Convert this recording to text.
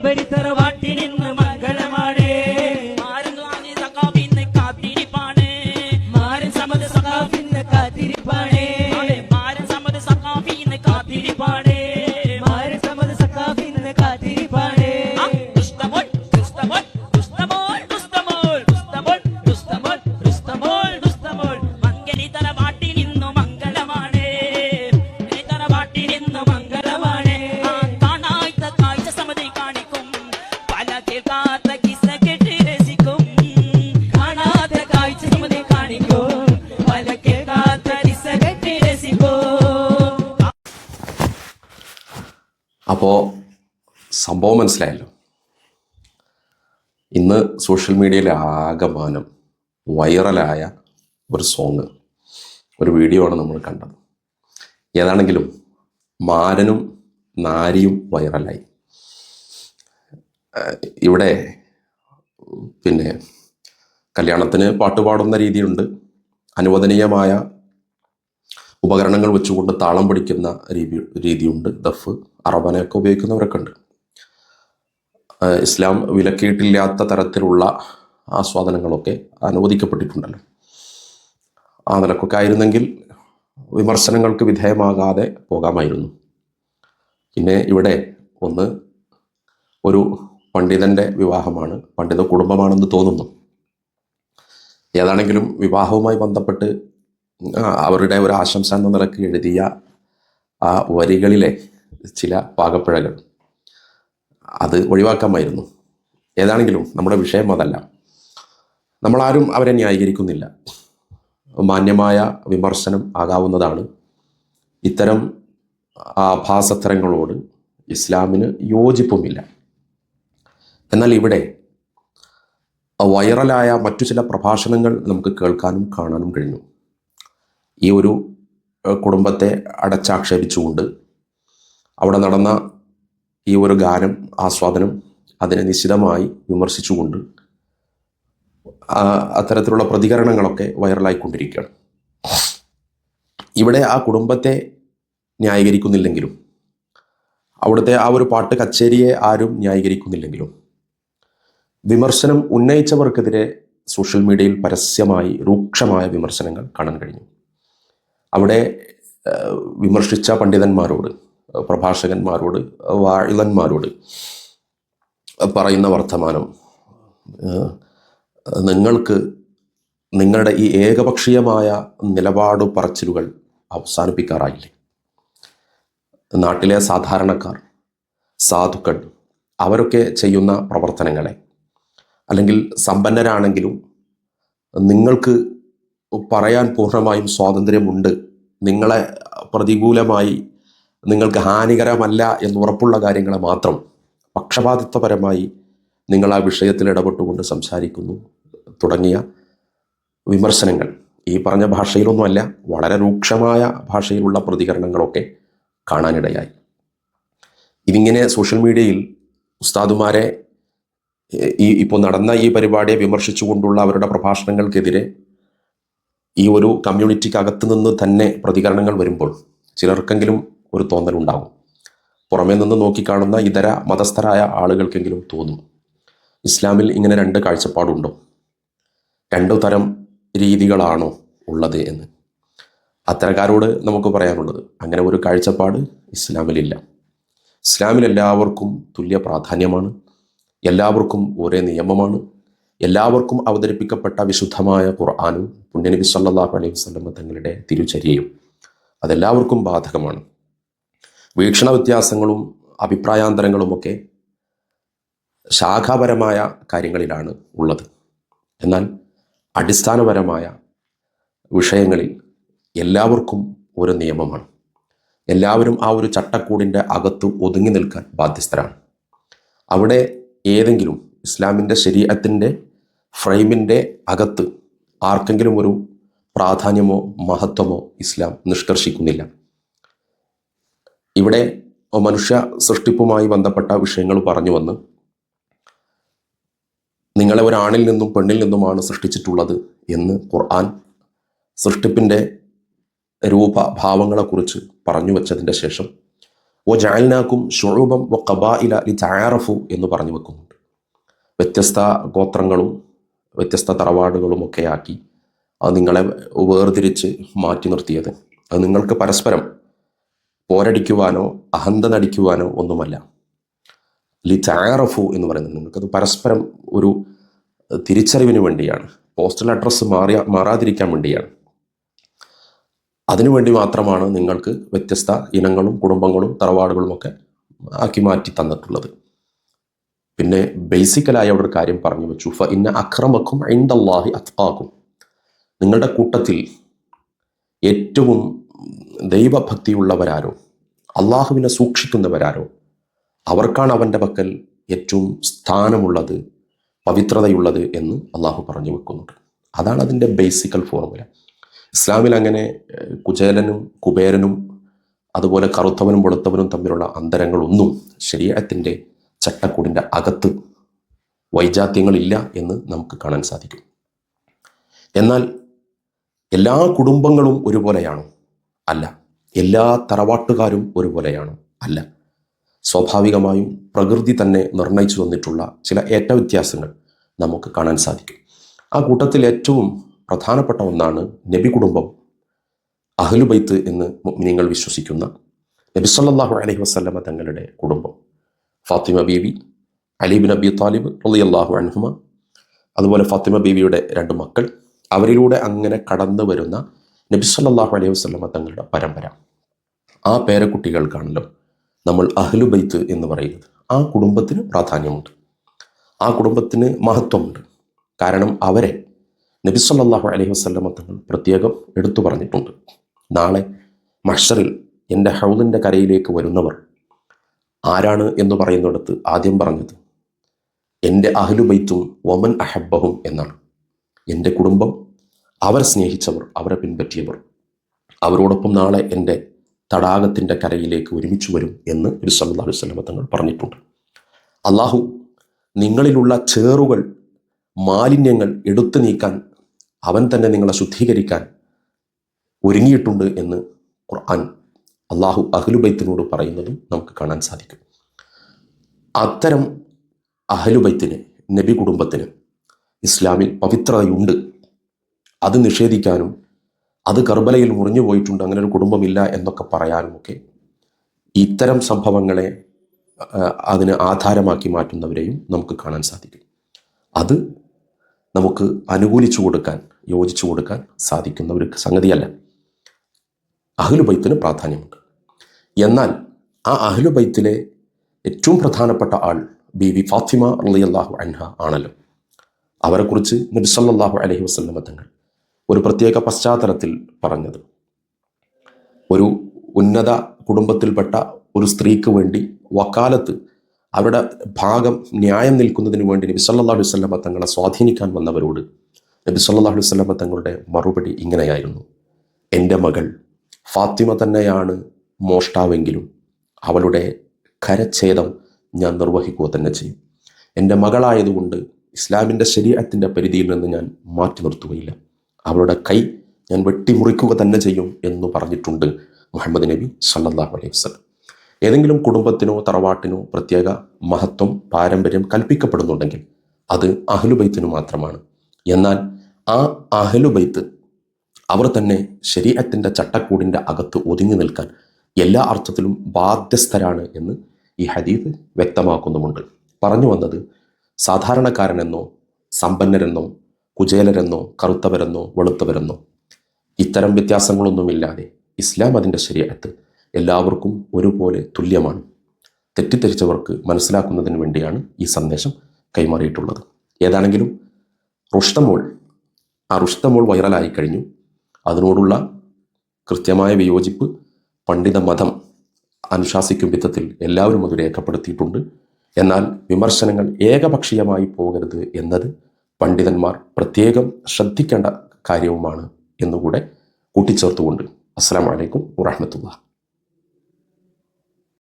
பெரித்தர வாட்டின സംഭവം മനസ്സിലായല്ലോ. ഇന്ന് സോഷ്യൽ മീഡിയയിലെ ആകമാനം വൈറലായ ഒരു സോങ് ഒരു വീഡിയോ ആണ് നമ്മൾ കണ്ടത്. ഏതാണെങ്കിലും മാരനും നാരിയും വൈറലായി ഇവിടെ പിന്നെ കല്യാണത്തിന് പാട്ട് പാടുന്ന രീതിയുണ്ട് അനുവദനീയമായ ഉപകരണങ്ങൾ വെച്ചുകൊണ്ട് താളം പിടിക്കുന്ന രീതി രീതിയുണ്ട്. ദഫ് അറബനയൊക്കെ ഉപയോഗിക്കുന്നവരൊക്കെ ഉണ്ട്. ഇസ്ലാം വിലക്കിയിട്ടില്ലാത്ത തരത്തിലുള്ള ആസ്വാദനങ്ങളൊക്കെ അനുവദിക്കപ്പെട്ടിട്ടുണ്ടല്ലോ. ആ നിലക്കൊക്കെ ആയിരുന്നെങ്കിൽ വിമർശനങ്ങൾക്ക് വിധേയമാകാതെ പോകാമായിരുന്നു. പിന്നെ ഇവിടെ ഒന്ന് ഒരു പണ്ഡിതന്റെ വിവാഹമാണ്. പണ്ഡിത കുടുംബമാണെന്ന് തോന്നുന്നു. ഏതാണെങ്കിലും വിവാഹവുമായി ബന്ധപ്പെട്ട് അവരുടെ ഒരു ആശംസ എന്ന നിലയ്ക്ക് എഴുതിയ ആ വരികളിലെ ചില പാകപ്പിഴകൾ. അത് ഒഴിവാക്കാമായിരുന്നു. ഏതാണെങ്കിലും നമ്മുടെ വിഷയം അതല്ല. നമ്മളാരും അവരെ ന്യായീകരിക്കുന്നില്ല. മാന്യമായ വിമർശനം ആകാവുന്നതാണ്. ഇത്തരം ആഭാസത്തരങ്ങളോട് ഇസ്ലാമിന് യോജിപ്പുമില്ല. എന്നാൽ ഇവിടെ വൈറലായ മറ്റു ചില പ്രഭാഷണങ്ങൾ നമുക്ക് കേൾക്കാനും കാണാനും കഴിഞ്ഞു. ഈ ഒരു കുടുംബത്തെ അടച്ചാക്ഷേപിച്ചുകൊണ്ട് അവിടെ നടന്ന ഈ ഒരു ഗാനം ആസ്വാദനം അതിനെ നിശിതമായി വിമർശിച്ചുകൊണ്ട് അത്തരത്തിലുള്ള പ്രതികരണങ്ങളൊക്കെ വൈറലായിക്കൊണ്ടിരിക്കുകയാണ്. ഇവിടെ ആ കുടുംബത്തെ ന്യായീകരിക്കുന്നില്ലെങ്കിലും അവിടുത്തെ ആ ഒരു പാട്ട് കച്ചേരിയെ ആരും ന്യായീകരിക്കുന്നില്ലെങ്കിലും വിമർശനം ഉന്നയിച്ചവർക്കെതിരെ സോഷ്യൽ മീഡിയയിൽ പരസ്യമായി രൂക്ഷമായ വിമർശനങ്ങൾ കാണാൻ കഴിഞ്ഞു. അവിടെ വിമർശിച്ച പണ്ഡിതന്മാരോട് പ്രഭാഷകന്മാരോട് വാഴിതന്മാരോട് പറയുന്ന വർത്തമാനം. നിങ്ങൾക്ക് നിങ്ങളുടെ ഈ ഏകപക്ഷീയമായ നിലപാട് പറച്ചിലുകൾ അവസാനിപ്പിക്കാറായില്ലേ? നാട്ടിലെ സാധാരണക്കാർ സാധുക്കൾ അവരൊക്കെ ചെയ്യുന്ന പ്രവർത്തനങ്ങളെ അല്ലെങ്കിൽ സമ്പന്നരാണെങ്കിലും നിങ്ങൾക്ക് പറയാൻ പൂർണമായും സ്വാതന്ത്ര്യമുണ്ട്. നിങ്ങളെ പ്രതികൂലമായി നിങ്ങൾക്ക് ഹാനികരമല്ല എന്ന് ഉറപ്പുള്ള കാര്യങ്ങളെ മാത്രം പക്ഷപാതിത്വപരമായി നിങ്ങൾ ആ വിഷയത്തിൽ ഇടപെട്ടുകൊണ്ട് സംസാരിക്കുന്നു. തുടങ്ങിയ വിമർശനങ്ങൾ. ഈ പറഞ്ഞ ഭാഷയിലൊന്നുമല്ല വളരെ രൂക്ഷമായ ഭാഷയിലുള്ള പ്രതികരണങ്ങളൊക്കെ കാണാനിടയായി. ഇതിങ്ങനെ സോഷ്യൽ മീഡിയയിൽ ഉസ്താദുമാരെ ഈ ഇപ്പോൾ നടന്ന ഈ പരിപാടിയെ വിമർശിച്ചുകൊണ്ടുള്ള അവരുടെ പ്രഭാഷണങ്ങൾക്കെതിരെ ഈ ഒരു കമ്മ്യൂണിറ്റിക്കകത്ത് നിന്ന് തന്നെ പ്രതികരണങ്ങൾ വരുമ്പോൾ ചിലർക്കെങ്കിലും ഒരു തോന്നൽ ഉണ്ടാകും പുറമേ നിന്ന് നോക്കിക്കാണുന്ന ഇതര മതസ്ഥരായ ആളുകൾക്കെങ്കിലും തോന്നും ഇസ്ലാമിൽ ഇങ്ങനെ രണ്ട് കാഴ്ചപ്പാടുണ്ടോ? രണ്ടു തരം രീതികളാണോ ഉള്ളത് എന്ന്. അത്തരക്കാരോട് നമുക്ക് പറയാനുള്ളത് അങ്ങനെ ഒരു കാഴ്ചപ്പാട് ഇസ്ലാമിലില്ല. ഇസ്ലാമിൽ എല്ലാവർക്കും തുല്യ പ്രാധാന്യമാണ് എല്ലാവർക്കും ഒരേ നിയമമാണ് എല്ലാവർക്കും അവതരിപ്പിക്കപ്പെട്ട വിശുദ്ധമായ ഖുർആാനും പുണ്യനബി സല്ലല്ലാഹു അലൈഹി വസല്ലമ തങ്ങളുടെ തിരുചര്യയും അതെല്ലാവർക്കും ബാധകമാണ്. വീക്ഷണ വ്യത്യാസങ്ങളും അഭിപ്രായാന്തരങ്ങളുമൊക്കെ ശാഖാപരമായ കാര്യങ്ങളിലാണ് ഉള്ളത്. എന്നാൽ അടിസ്ഥാനപരമായ വിഷയങ്ങളിൽ എല്ലാവർക്കും ഒരു നിയമമാണ്. എല്ലാവരും ആ ഒരു ചട്ടക്കൂടിന്റെ അകത്ത് ഒതുങ്ങി നിൽക്കാൻ ബാധ്യസ്ഥരാണ്. അവിടെ ഏതെങ്കിലും ഇസ്ലാമിന്റെ ശരീരത്തിന്റെ ഫ്രെയിമിന്റെ അകത്ത് ആർക്കെങ്കിലും ഒരു പ്രാധാന്യമോ മഹത്വമോ ഇസ്ലാം നിഷ്കർഷിക്കുന്നില്ല. ഇവിടെ മനുഷ്യ സൃഷ്ടിപ്പുമായി ബന്ധപ്പെട്ട വിഷയങ്ങൾ പറഞ്ഞു വന്ന് നിങ്ങളെ ഒരാണിൽ നിന്നും പെണ്ണിൽ നിന്നുമാണ് സൃഷ്ടിച്ചിട്ടുള്ളത് എന്ന് ഖുർആൻ സൃഷ്ടിപ്പിന്റെ രൂപ ഭാവങ്ങളെക്കുറിച്ച് പറഞ്ഞു വെച്ചതിന്റെ ശേഷം ഓ ജാലിനാക്കും ഷുഴൂബം ഒ ഇല ലി ജാറഫു എന്ന് പറഞ്ഞു വെക്കുന്നുണ്ട്. വ്യത്യസ്ത ഗോത്രങ്ങളും വ്യത്യസ്ത തറവാടുകളും ഒക്കെ ആക്കി അത് നിങ്ങളെ വേർതിരിച്ച് മാറ്റി നിർത്തിയത്. അത് നിങ്ങൾക്ക് പരസ്പരം പോരടിക്കുവാനോ അഹന്ത നടിക്കുവാനോ ഒന്നുമല്ല. ലി തയാറഫു എന്ന് പറയുന്നത് നിങ്ങൾക്കത് പരസ്പരം ഒരു തിരിച്ചറിവിന് വേണ്ടിയാണ്. പോസ്റ്റൽ അഡ്രസ്സ് മാറിയ മാറാതിരിക്കാൻ വേണ്ടിയാണ്. അതിനുവേണ്ടി മാത്രമാണ് നിങ്ങൾക്ക് വ്യത്യസ്ത ഇനങ്ങളും കുടുംബങ്ങളും തറവാടുകളും ഒക്കെ ആക്കി മാറ്റി തന്നിട്ടുള്ളത്. പിന്നെ ബേസിക്കലായി ഒരു കാര്യം പറഞ്ഞു വെച്ചു. ഫ ഇന്ന അക്രമക്കും ഐന്ദല്ലാഹി അത്പാക്കും നിങ്ങളുടെ കൂട്ടത്തിൽ ഏറ്റവും ദൈവഭക്തിയുള്ളവരാരോ? അള്ളാഹുവിനെ സൂക്ഷിക്കുന്നവരാരോ? അവർക്കാണ് അവന്റെ പക്കൽ ഏറ്റവും സ്ഥാനമുള്ളത് പവിത്രതയുള്ളത് എന്ന് അള്ളാഹു പറഞ്ഞു വെക്കുന്നുണ്ട്. അതാണ് അതിന്റെ ബേസിക്കൽ ഫോർമുല. ഇസ്ലാമിൽ അങ്ങനെ കുചേലനും കുബേരനും അതുപോലെ കറുത്തവനും വെളുത്തവനും തമ്മിലുള്ള അന്തരങ്ങളൊന്നും ശരീരത്തിന്റെ ചട്ടക്കൂടിന്റെ അകത്ത് വൈജാത്യങ്ങളില്ല എന്ന് നമുക്ക് കാണാൻ സാധിക്കും. എന്നാൽ എല്ലാ കുടുംബങ്ങളും ഒരുപോലെയാണോ? അല്ല. എല്ലാ തറവാട്ടുകാരും ഒരുപോലെയാണ്. അല്ല. സ്വാഭാവികമായും പ്രകൃതി തന്നെ നിർണയിച്ചു തന്നിട്ടുള്ള ചില ഏറ്റവ്യത്യാസങ്ങൾ നമുക്ക് കാണാൻ സാധിക്കും. ആ കൂട്ടത്തിൽ ഏറ്റവും പ്രധാനപ്പെട്ട ഒന്നാണ് നബി കുടുംബം. അഹ്ലുബൈത്ത് എന്ന് നിങ്ങൾ വിശ്വസിക്കുന്ന നബി സല്ലല്ലാഹു അലൈഹി വസല്ലമ തങ്ങളുടെ കുടുംബം. ഫാത്തിമ ബീവി അലീബിൻ അബി താലിബ് റളിയല്ലാഹു അൻഹുമ അതുപോലെ ഫാത്തിമ ബീവിയുടെ രണ്ട് മക്കൾ. അവരിലൂടെ അങ്ങനെ കടന്നു വരുന്ന നബി സല്ലല്ലാഹു അലൈഹി വസ്ലമ തങ്ങളുടെ പരമ്പര. ആ പേരക്കുട്ടികൾക്കാണല്ലോ നമ്മൾ അഹ്ലുബൈത്ത് എന്ന് പറയുന്നത്. ആ കുടുംബത്തിന് പ്രാധാന്യമുണ്ട്. ആ കുടുംബത്തിന് മഹത്വമുണ്ട്. കാരണം അവരെ നബി സല്ലല്ലാഹു അലൈഹി വസ്ലമ തങ്ങൾ പ്രത്യേകം എടുത്തു പറഞ്ഞിട്ടുണ്ട്. നാളെ മഷറിൽ എന്റെ ഹൗദിന്റെ കരയിലേക്ക് വരുന്നവർ ആരാണ് എന്ന് പറയുന്നിടത്ത് ആദ്യം പറഞ്ഞത് എന്റെ അഹ്ലുബൈത്തും ഒമൻ അഹബ്ബഹും എന്നാണ്. എന്റെ കുടുംബം അവർ സ്നേഹിച്ചവർ അവരെ പിൻപറ്റിയവർ. അവരോടൊപ്പം നാളെ എന്റെ തടാകത്തിന്റെ കരയിലേക്ക് ഒരുമിച്ച് വരും എന്ന് ഒരു സല്ലല്ലാഹു അലൈഹി വസല്ലമ തങ്ങൾ പറഞ്ഞിട്ടുണ്ട്. അള്ളാഹു നിങ്ങളിലുള്ള ചേറുകൾ മാലിന്യങ്ങൾ എടുത്തു നീക്കാൻ അവൻ തന്നെ നിങ്ങളെ ശുദ്ധീകരിക്കാൻ ഒരുങ്ങിയിട്ടുണ്ട് എന്ന് ഖുർആൻ അള്ളാഹു അഹ്ലുബൈത്തിനോട് പറയുന്നതും നമുക്ക് കാണാൻ സാധിക്കും. അത്തരം അഹലുബൈത്തിന് നബി കുടുംബത്തിന് ഇസ്ലാമിൽ പവിത്രതയുണ്ട്. അത് നിഷേധിക്കാനും അത് കർബലയിൽ മുറിഞ്ഞു പോയിട്ടുണ്ട് അങ്ങനെ ഒരു കുടുംബമില്ല എന്നൊക്കെ പറയാനുമൊക്കെ ഇത്തരം സംഭവങ്ങളെ അതിന് ആധാരമാക്കി മാറ്റുന്നവരെയും നമുക്ക് കാണാൻ സാധിക്കും. അത് നമുക്ക് അനുകൂലിച്ചു കൊടുക്കാൻ യോജിച്ചു കൊടുക്കാൻ സാധിക്കുന്ന ഒരു സംഗതിയല്ല. അഹ്ലുബൈത്തിന് പ്രാധാന്യമുണ്ട്. എന്നാൽ ആ അഹ്ലുബൈത്തിലെ ഏറ്റവും പ്രധാനപ്പെട്ട ആൾ ബി വി ഫാത്തിമ അള്ളി അള്ളാഹു അൻഹ ആണല്ലോ. അവരെക്കുറിച്ച് നബിസല്ലാഹു അലഹി വസല്ലമ തങ്ങൾ ഒരു പ്രത്യേക പശ്ചാത്തലത്തിൽ പറഞ്ഞത്. ഒരു ഉന്നത കുടുംബത്തിൽപ്പെട്ട ഒരു സ്ത്രീക്ക് വേണ്ടി വക്കാലത്ത് അവരുടെ ഭാഗം ന്യായം നിൽക്കുന്നതിന് വേണ്ടി നബി സല്ലല്ലാഹു അലൈഹി വസല്ലമ തങ്ങളെ സ്വാധീനിക്കാൻ വന്നവരോട് നബി സല്ലല്ലാഹു അലൈഹി വസല്ലമ തങ്ങളുടെ മറുപടി ഇങ്ങനെയായിരുന്നു. എന്റെ മകൾ ഫാത്തിമ തന്നെയാണ് മോഷ്ടാവെങ്കിലും അവളുടെ കരച്ഛേദം ഞാൻ നിർവഹിക്കുക തന്നെ ചെയ്യും. എന്റെ മകളായതുകൊണ്ട് ഇസ്ലാമിന്റെ ശരീരത്തിന്റെ പരിധിയിൽ നിന്ന് ഞാൻ മാറ്റി നിർത്തുകയില്ല. അവളുടെ കൈ ഞാൻ വെട്ടിമുറിക്കുക തന്നെ ചെയ്യും എന്ന് പറഞ്ഞിട്ടുണ്ട് മുഹമ്മദ് നബി സല്ലാഹു അലൈഹി വസ്ലം ഏതെങ്കിലും കുടുംബത്തിനോ തറവാട്ടിനോ പ്രത്യേക മഹത്വം പാരമ്പര്യം കൽപ്പിക്കപ്പെടുന്നുണ്ടെങ്കിൽ അത് അഹലുബൈത്തിന് മാത്രമാണ്. എന്നാൽ ആ അഹലുബൈത്ത് അവർ തന്നെ ശരീരത്തിന്റെ ചട്ടക്കൂടിന്റെ അകത്ത് ഒതുങ്ങി നിൽക്കാൻ എല്ലാ അർത്ഥത്തിലും ബാധ്യസ്ഥരാണ് എന്ന് ഈ ഹദീദ് വ്യക്തമാക്കുന്നുമുണ്ട്. പറഞ്ഞു വന്നത് സാധാരണക്കാരനെന്നോ സമ്പന്നരെന്നോ കുചേലരെന്നോ കറുത്തവരെന്നോ വെളുത്തവരെന്നോ. ഇത്തരം വ്യത്യാസങ്ങളൊന്നുമില്ലാതെ ഇസ്ലാം അതിന്റെ ശരീരത്ത് എല്ലാവർക്കും ഒരുപോലെ തുല്യമാണ്. തെറ്റിദ്ധരിച്ചവർക്ക് മനസ്സിലാക്കുന്നതിന് വേണ്ടിയാണ് ഈ സന്ദേശം കൈമാറിയിട്ടുള്ളത്. ഏതാണെങ്കിലും റുഷ്ടമോൾ ആ റുഷ്ടമോൾ വൈറലായി കഴിഞ്ഞു. അതിനോടുള്ള കൃത്യമായ വിയോജിപ്പ് പണ്ഡിത മതം അനുശാസിക്കും വിധത്തിൽ എല്ലാവരും അത് രേഖപ്പെടുത്തിയിട്ടുണ്ട്. എന്നാൽ വിമർശനങ്ങൾ ഏകപക്ഷീയമായി പോകരുത് എന്നത് പണ്ഡിതന്മാർ പ്രത്യേകം ശ്രദ്ധിക്കേണ്ട കാര്യവുമാണ് എന്നുകൂടെ കൂട്ടിച്ചേർത്തുകൊണ്ട് അസ്സാം വലൈക്കും വാഹമത്തുള്ള